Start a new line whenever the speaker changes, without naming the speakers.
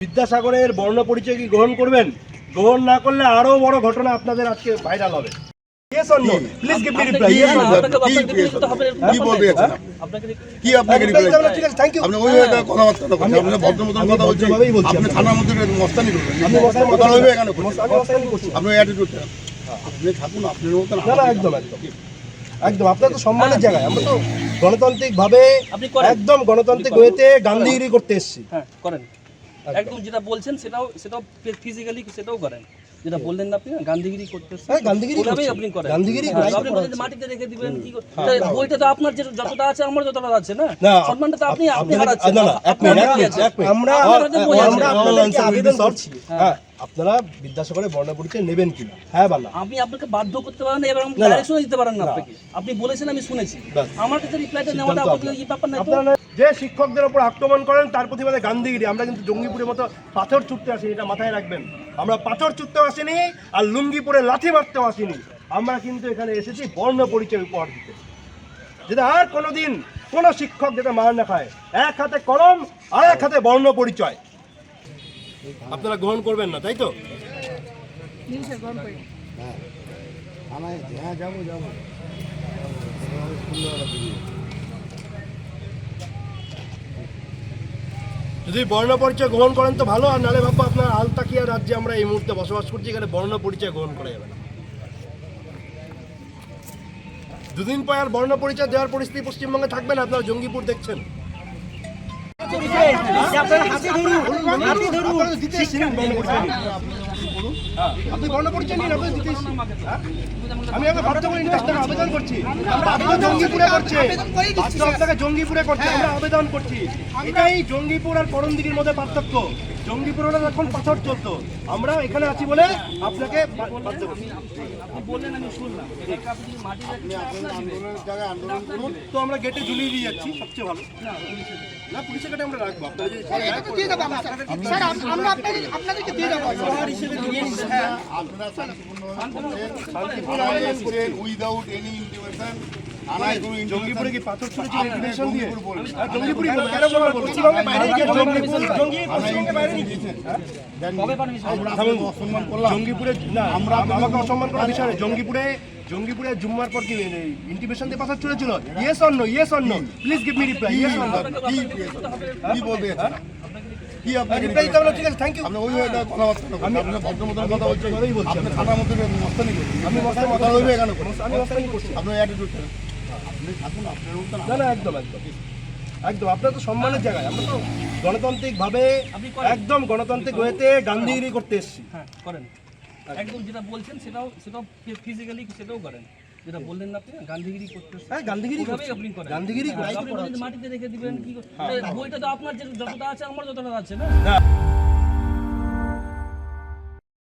বিদ্যাসাগরের বর্ণ পরিচয় কি গ্রহণ করবেন? গ্রহণ না করলে আরও বড় ঘটনা আপনাদের আজকে ভাইরাল হবে। একদম একদম। একদম আপনার তো সম্মানের জায়গায়। আমরা তো গণতান্ত্রিক ভাবে একদম গণতান্ত্রিক ওয়েতে গান্ধীগিরি করতে এসেছি।
হ্যাঁ করেন। একদম। যেটা বলছেন সেটাও সেটাও ফিজিক্যালি সেটাও করেন। যেটা বললেন না আপনি গান্ধীগিরি করতে এসেছেন।
হ্যাঁ, গান্ধীগিরি
ওভাবেই আপনি করেন।
গান্ধীগিরি
হ্যাঁ, আপনি মাটিতে রেখে দিবেন কি করে- বইটা তো আপনার যে- যতটা আছে আমার যতটা আছে না? সম্মানটা তো আপনি আপনি হারাচ্ছেন।
না, এক মিনিট, এক মিনিট। আমরা
আমার
be
আবেদন করছি। হ্যাঁ। আপনারা বিদ্যাসাগরের বর্ণ পরিচয় নেবেন কিনা? হ্যাঁ বা না
আপনি আপনাকে বাধ্য করতে পারেন এবার
না, না।
ডাইরেকশনও দিতে পারেন না আপনাকে। আপনি বলেছেন আমি শুনেছি। আমার কাছে রিপ্লাইটা নেওয়াটা আপনার।
আপনার।
ব্যাপার না
যে শিক্ষকদের ওপর আক্রমণ করেন, তার প্রতিবাদে গান্ধীগিরি। আমরা কিন্তু জঙ্গিপুরের মতো পাথর ছুটতে আসিনি, এটা মাথায় রাখবেন। আমরা পাথর ছুটতেও আসিনি আর লুঙ্গিপুরে লাঠি মারতেও আসিনি। আমরা কিন্তু এখানে এসেছি বর্ণ পরিচয় উপহার দিতে। যেটা আর কোনোদিন কোনো শিক্ষক যেটা মার না খায়। এক হাতে কলম আর এক হাতে বর্ণ পরিচয়। আপনারা গ্রহণ করবেন না, তাই তো? যদি বর্ণ পরিচয় গ্রহণ করেন তো ভালো আর নালে বাপ্পা আপনার আলতাকিয়া রাজ্যে আমরা এই মুহূর্তে বসবাস করছি এখানে বর্ণ পরিচয় গ্রহণ করা যাবে না। দুদিন পর আর বর্ণ পরিচয় দেওয়ার পরিস্থিতি পশ্চিমবঙ্গে থাকবে না আপনারা জঙ্গিপুর দেখছেন। আপনারা বর্ণ পরিচয় নিয়ে। হ্যাঁ, আপনি বর্ণ পরিচয় নিন আপনি দিতে? আমি আপনাকে বাধ্য করে নিয়ে আবেদন করছি। বাধ্য জঙ্গিপুরে করছে বাধ্য আপনাকে জঙ্গিপুরে করছে আমরা আবেদন করছি। এটাই জঙ্গিপুর আর করণদিঘির মধ্যে পার্থক্য। জঙ্গিপুর এখন পাথর চলতো আমরা এখানে আছি বলে আপনাকে বাধ্য করছি। তো আমরা গেটে ঝুলিয়ে দিয়ে যাচ্ছি সবচেয়ে ভালো। না পুলিশের গাড়ি আমরা রাখব।
আপনাদের আপনাদেরকে দিয়ে দেবো।
আপনারা শান্তিপূর্ণভাবে করছেন উইদাউট এনি ইন্টিমেশন
জঙ্গিপুরে কি পাথর ছুড়েছিল দিয়ে
জঙ্গিপুর বলবেন।
আর জঙ্গিপুরি কেন কেন বলব? পশ্চিমবঙ্গে বাইরে গিয়ে জঙ্গিপুর জঙ্গি পশ্চিমবঙ্গে বাইরে নিয়ে গিয়েছে।
আমরা অসম্মান করলাম।
জঙ্গিপুরে না আমরা আমাকে অসম্মান করার বিষয় জঙ্গিপুরে জঙ্গিপুরে জুম্মার পর কি ইন্টিমেশন দিয়ে পাথর yes or no yes or no please give me reply yes or no
কি বলতে যাচ্ছেন কি
রিপ্লাই দিতে ঠিক আছে থ্যাংক ইউ
আপনি ওই কথাবার্তা আপনি কথা বলছেন।
বলছি
আপনি মধ্যে মস্তানি
আমি মস্তানি
কথা হইবে এখানে
আমি মস্তানি করছি
আপনার অ্যাটিটিউডটা আপনি থাকুন আপনার মতন
না। না একদম একদম। একদম আপনার তো সম্মানের জায়গায়। আমরা তো গণতান্ত্রিক ভাবে একদম গণতান্ত্রিক ওয়েতে গান্ধীগিরি করতে এসেছি।
হ্যাঁ করেন। একদম যেটা বলছেন সেটাও সেটাও ফিজিক্যালি সেটাও করেন। যেটা বললেন না আপনি গান্ধীগিরি করতে।
হ্যাঁ গান্ধীগিরি
ওভাবেই আপনি করেন।
গান্ধীগিরি
হ্যাঁ, মাটিতে রেখে দিবেন কি বইটা তো আপনার যে- যতটা আছে আমার যতটা আছে
না।